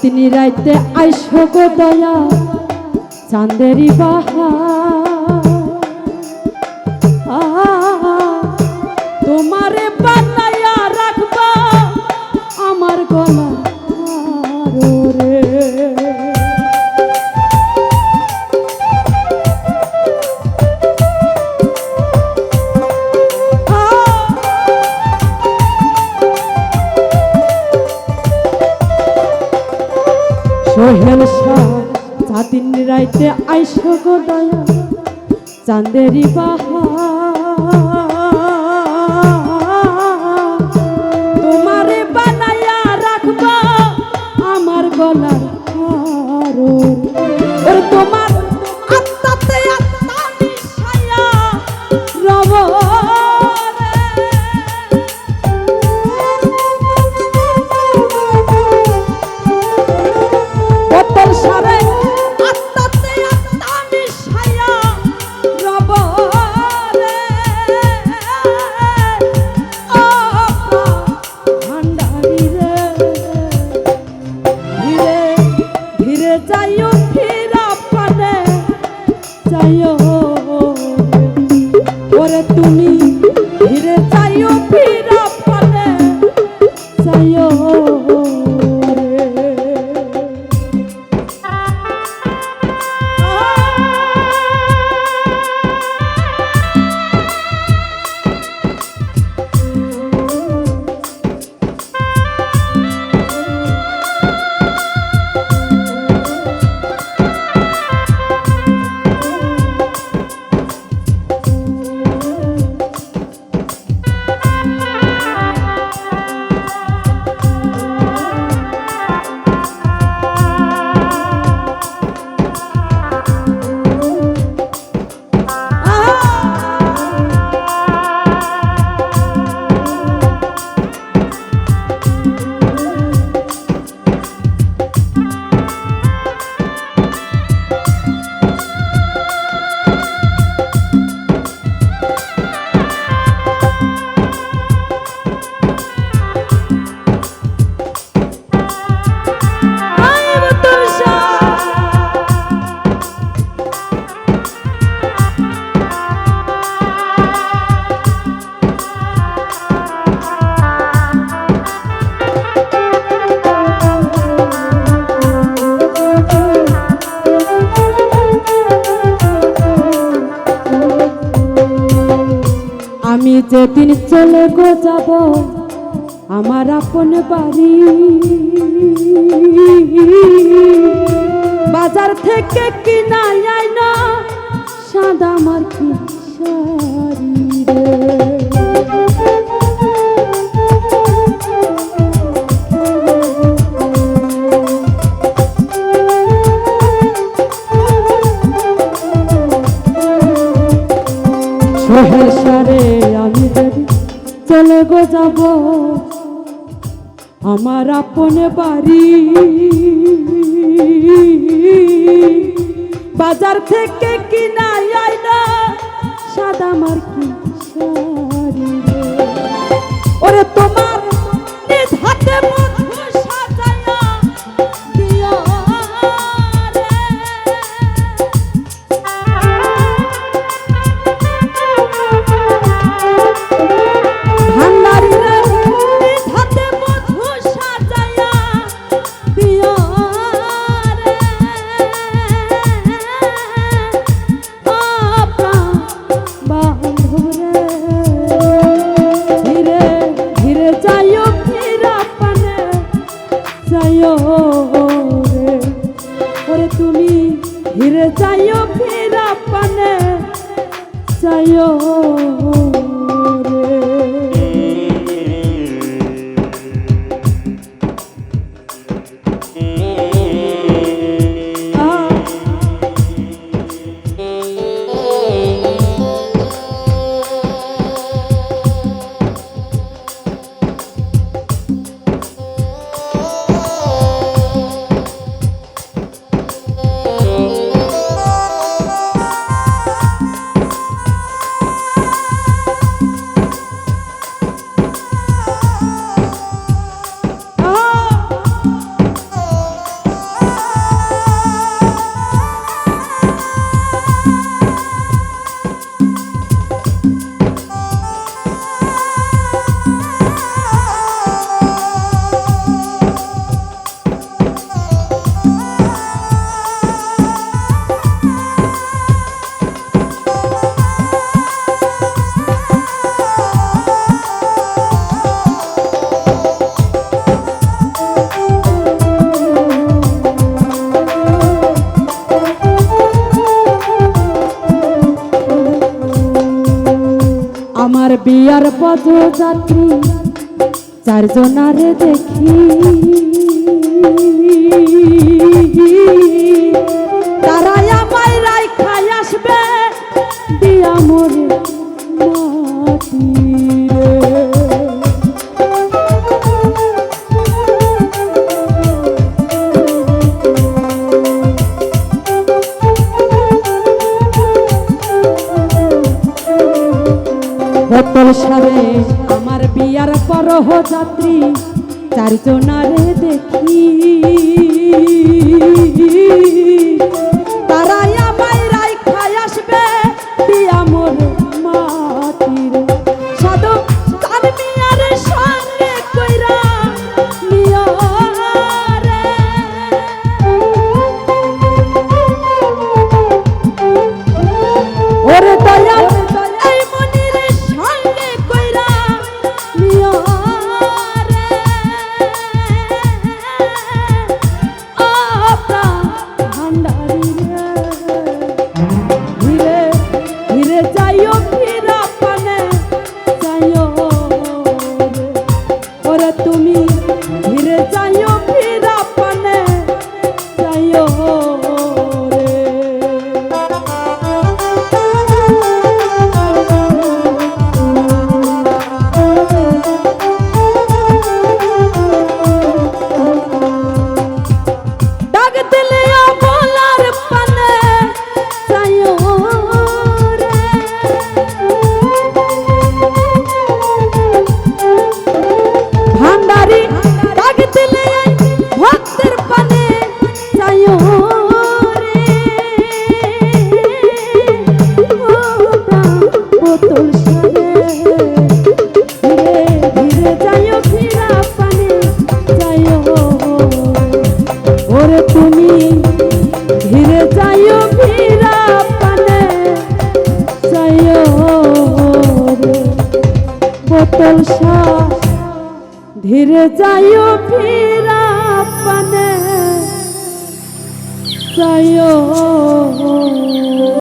চাতনি রাইতে আইস গো দয়া চান্দেরি বাহা তোমারে বানাইয়া রাখবা আমার গলা। শাহ চাঁদিন রাইতে আইসো গো দয়া চাঁদেরি বাহা তোমারে বানাইয়া রাখবা আমার গলার হার। যেদিন চলে গো যাব, আমার আপন বাড়ি। বাজার থেকে কিনা না সাদা মার্কি শাড়ি রে। আমার আপন বাড়ি। বাজার থেকে কিনা আইনা সাদা মার্কি পদযাত্রী চারজনারে দেখি। তারা আমায় রাই খাই আসবে দিয়া মরে আমার বিয়ার পরহ যাত্রী চারিজনারে দেখি। ফিরে যাইও ফিরা পানে যাইও বোতল শ্বাস ধীরে যাইও ফিরা পানে যাইও